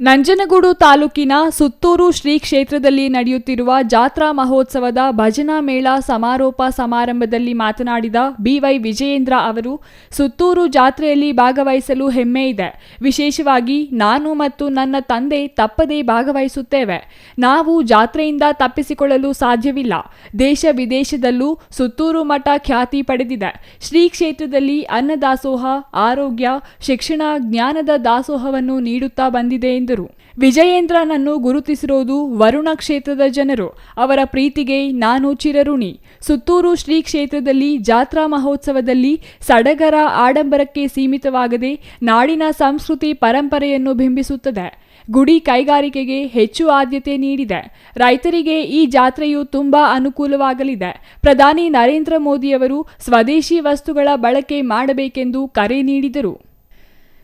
ನಂಜನಗೂಡು ತಾಲೂಕಿನ ಸುತ್ತೂರು ಶ್ರೀ ಕ್ಷೇತ್ರದಲ್ಲಿ ನಡೆಯುತ್ತಿರುವ ಜಾತ್ರಾ ಮಹೋತ್ಸವದ ಭಜನಾ ಮೇಳ ಸಮಾರೋಪ ಸಮಾರಂಭದಲ್ಲಿ ಮಾತನಾಡಿದ ಬಿವೈ ವಿಜಯೇಂದ್ರ ಅವರು, ಸುತ್ತೂರು ಜಾತ್ರೆಯಲ್ಲಿ ಭಾಗವಹಿಸಲು ಹೆಮ್ಮೆ ಇದೆ. ವಿಶೇಷವಾಗಿ ನಾನು ಮತ್ತು ನನ್ನ ತಂದೆ ತಪ್ಪದೇ ಭಾಗವಹಿಸುತ್ತೇವೆ. ನಾವು ಜಾತ್ರೆಯಿಂದ ತಪ್ಪಿಸಿಕೊಳ್ಳಲು ಸಾಧ್ಯವಿಲ್ಲ. ದೇಶ ವಿದೇಶದಲ್ಲೂ ಸುತ್ತೂರು ಮಠ ಖ್ಯಾತಿ ಪಡೆದಿದೆ. ಶ್ರೀ ಕ್ಷೇತ್ರದಲ್ಲಿ ಅನ್ನದಾಸೋಹ, ಆರೋಗ್ಯ, ಶಿಕ್ಷಣ, ಜ್ಞಾನದ ದಾಸೋಹವನ್ನು ನೀಡುತ್ತಾ ಬಂದಿದೆ ಎಂದರು. ವಿಜಯೇಂದ್ರನನ್ನು ಗುರುತಿಸಿರೋದು ವರುಣ ಕ್ಷೇತ್ರದ ಜನರು. ಅವರ ಪ್ರೀತಿಗೆ ನಾನು ಚಿರಋಣಿ. ಸುತ್ತೂರು ಶ್ರೀ ಕ್ಷೇತ್ರದಲ್ಲಿ ಜಾತ್ರಾ ಮಹೋತ್ಸವದಲ್ಲಿ ಸಡಗರ ಆಡಂಬರಕ್ಕೆ ಸೀಮಿತವಾಗದೆ ನಾಡಿನ ಸಂಸ್ಕೃತಿ ಪರಂಪರೆಯನ್ನು ಬಿಂಬಿಸುತ್ತದೆ. ಗುಡಿ ಕೈಗಾರಿಕೆಗೆ ಹೆಚ್ಚು ಆದ್ಯತೆ ನೀಡಿದೆ. ರೈತರಿಗೆ ಈ ಜಾತ್ರೆಯು ತುಂಬಾ ಅನುಕೂಲವಾಗಲಿದೆ. ಪ್ರಧಾನಿ ನರೇಂದ್ರ ಮೋದಿಯವರು ಸ್ವದೇಶಿ ವಸ್ತುಗಳ ಬಳಕೆ ಮಾಡಬೇಕೆಂದು ಕರೆ ನೀಡಿದರು.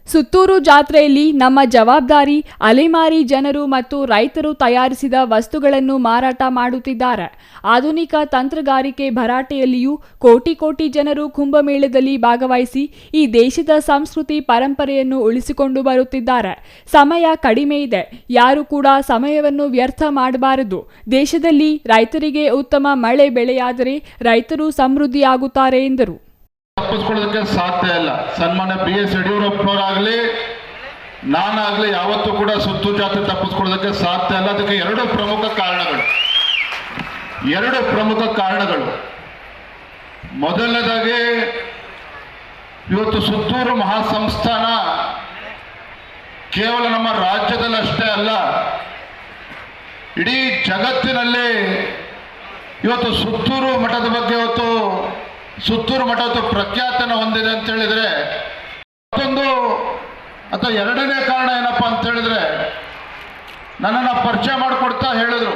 ಸುತ್ತೂರು ಜಾತ್ರೆಯಲ್ಲಿ ನಮ್ಮ ಜವಾಬ್ದಾರಿ ಅಲೆಮಾರಿ ಜನರು ಮತ್ತು ರೈತರು ತಯಾರಿಸಿದ ವಸ್ತುಗಳನ್ನು ಮಾರಾಟ ಮಾಡುತ್ತಿದ್ದಾರೆ. ಆಧುನಿಕ ತಂತ್ರಗಾರಿಕೆ ಭರಾಟೆಯಲ್ಲಿಯೂ ಕೋಟಿ ಕೋಟಿ ಜನರು ಕುಂಭಮೇಳದಲ್ಲಿ ಭಾಗವಹಿಸಿ ಈ ದೇಶದ ಸಂಸ್ಕೃತಿ ಪರಂಪರೆಯನ್ನು ಉಳಿಸಿಕೊಂಡು ಬರುತ್ತಿದ್ದಾರೆ. ಸಮಯ ಕಡಿಮೆ ಇದೆ. ಯಾರು ಕೂಡ ಸಮಯವನ್ನು ವ್ಯರ್ಥ ಮಾಡಬಾರದು. ದೇಶದಲ್ಲಿ ರೈತರಿಗೆ ಉತ್ತಮ ಮಳೆ ಬೆಳೆಯಾದರೆ ರೈತರು ಸಮೃದ್ಧಿಯಾಗುತ್ತಾರೆ ಎಂದರು. ತಪ್ಪಿಸ್ಕೊಳ್ಳೋದಕ್ಕೆ ಸಾಧ್ಯ ಇಲ್ಲ. ಸನ್ಮಾನ್ಯ ಬಿ ಎಸ್ ಯಡಿಯೂರಪ್ಪನವರಾಗಲಿ, ನಾನಾಗಲಿ ಯಾವತ್ತೂ ಕೂಡ ಸುತ್ತು ಜಾತ್ರೆ ತಪ್ಪಿಸ್ಕೊಳ್ಳೋದಕ್ಕೆ ಸಾಧ್ಯ ಇಲ್ಲ. ಅದಕ್ಕೆ ಎರಡು ಪ್ರಮುಖ ಕಾರಣಗಳು. ಎರಡು ಪ್ರಮುಖ ಕಾರಣಗಳು. ಮೊದಲನೇದಾಗಿ, ಇವತ್ತು ಸುತ್ತೂರು ಮಹಾಸಂಸ್ಥಾನ ಕೇವಲ ನಮ್ಮ ರಾಜ್ಯದಲ್ಲಿ ಅಷ್ಟೇ ಅಲ್ಲ, ಇಡೀ ಜಗತ್ತಿನಲ್ಲಿ ಇವತ್ತು ಸುತ್ತೂರು ಮಠದ ಬಗ್ಗೆ ಇವತ್ತು ಸುತ್ತೂರು ಮಠದ್ದು ಪ್ರಖ್ಯಾತನ ಹೊಂದಿದೆ ಅಂತ ಹೇಳಿದ್ರೆ, ಮತ್ತೊಂದು ಅಥವಾ ಎರಡನೇ ಕಾರಣ ಏನಪ್ಪ ಅಂತ ಹೇಳಿದ್ರೆ, ನನ್ನನ್ನು ಪರಿಚಯ ಮಾಡಿಕೊಡ್ತಾ ಹೇಳಿದ್ರು.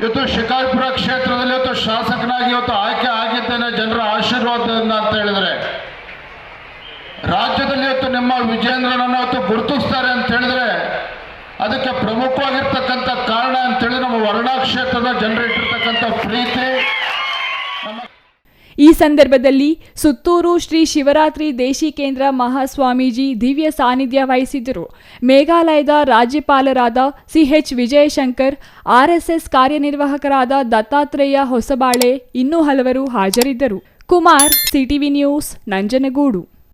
ಇವತ್ತು ಶಿಕಾರಿಪುರ ಕ್ಷೇತ್ರದಲ್ಲಿ ಇವತ್ತು ಶಾಸಕನಾಗಿ ಇವತ್ತು ಆಯ್ಕೆ ಆಗಿದ್ದೇನೆ, ಜನರ ಆಶೀರ್ವಾದದಿಂದ ಅಂತ ಹೇಳಿದ್ರೆ, ರಾಜ್ಯದಲ್ಲಿ ಇವತ್ತು ನಿಮ್ಮ ವಿಜೇಂದ್ರನನ್ನು ಇವತ್ತು ಗುರುತಿಸ್ತಾರೆ ಅಂತ ಹೇಳಿದ್ರೆ, ಅದಕ್ಕೆ ಪ್ರಮುಖವಾಗಿರ್ತಕ್ಕಂಥ ಕಾರಣ ಅಂತ ಹೇಳಿ ನಮ್ಮ ವರ್ಣಾ ಕ್ಷೇತ್ರದ ಜನರಿಟ್ಟಿರ್ತಕ್ಕಂಥ ಪ್ರೀತಿ ಈ ಸಂದರ್ಭದಲ್ಲಿ ಸುತ್ತೂರು ಶ್ರೀ ಶಿವರಾತ್ರಿ ದೇಶಿಕೇಂದ್ರ ಮಹಾಸ್ವಾಮೀಜಿ ದಿವ್ಯ ಸಾನ್ನಿಧ್ಯ ವಹಿಸಿದ್ದರು. ಮೇಘಾಲಯದ ರಾಜ್ಯಪಾಲರಾದ ಸಿಎಚ್ ವಿಜಯಶಂಕರ್ ಆರ್ಎಸ್ಎಸ್ ಕಾರ್ಯನಿರ್ವಾಹಕರಾದ ದತ್ತಾತ್ರೇಯ ಹೊಸಬಾಳೆ ಇನ್ನೂ ಹಲವರು ಹಾಜರಿದ್ದರು. Kumar CTV news, Nanjangud.